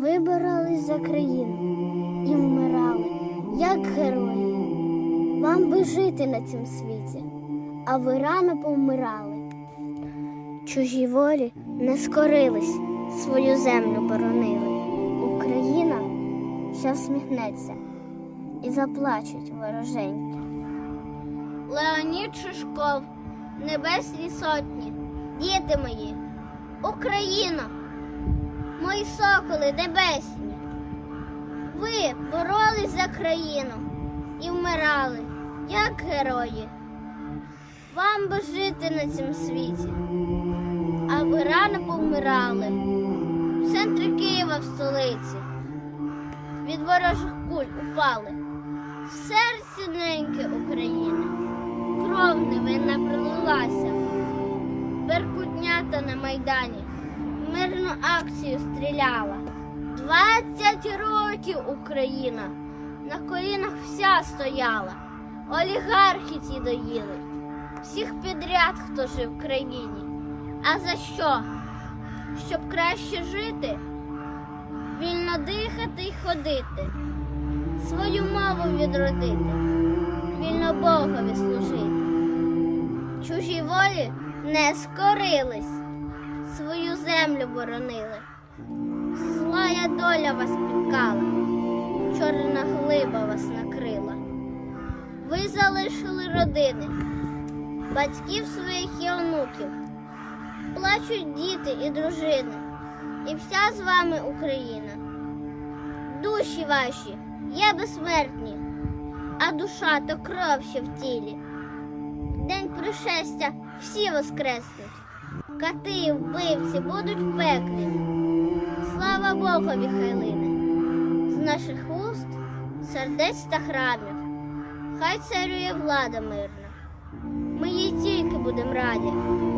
Ви боролись за країну і вмирали, як герої. Вам би жити на цім світі, а ви рано повмирали. Чужі волі не скорились, свою землю боронили. Україна ще всміхнеться і заплачуть вороженьки. Леонід Шишков, Небесні сотні, діти мої, Україна, мої соколи небесні. Ви боролись за країну і вмирали, як герої. Вам би жити на цім світі, а ви рано повмирали в центрі Києва в столиці. Від ворожих куль упали в серці неньки України. Кров невинна пролилася, беркутнята на майдані, мирну акцію стріляла. Двадцять років Україна на колінах вся стояла, олігархи ті доїли, всіх підряд, хто жив в країні. А за що? Щоб краще жити, вільно дихати й ходити, свою мову відродити, вільно Богові служити. Чужі волі не скорились, свою землю боронили. Злая доля вас спіткала, чорна глиба вас накрила. Ви залишили родини, батьків своїх і онуків. Плачуть діти і дружини, і вся з вами Україна. Душі ваші є безсмертні, а душа то кров ще в тілі. День пришестя всі воскреснуть, кати і вбивці будуть в пеклі. Слава Богові, хай лине, з наших уст, сердець та храмів, хай царює влада мирна. Ми їй тільки будемо раді,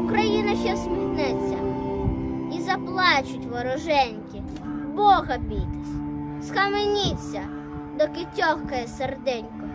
Україна ще всміхнеться і заплачуть вороженьки. Бога бійтесь, схаменіться, доки тьохкає серденько.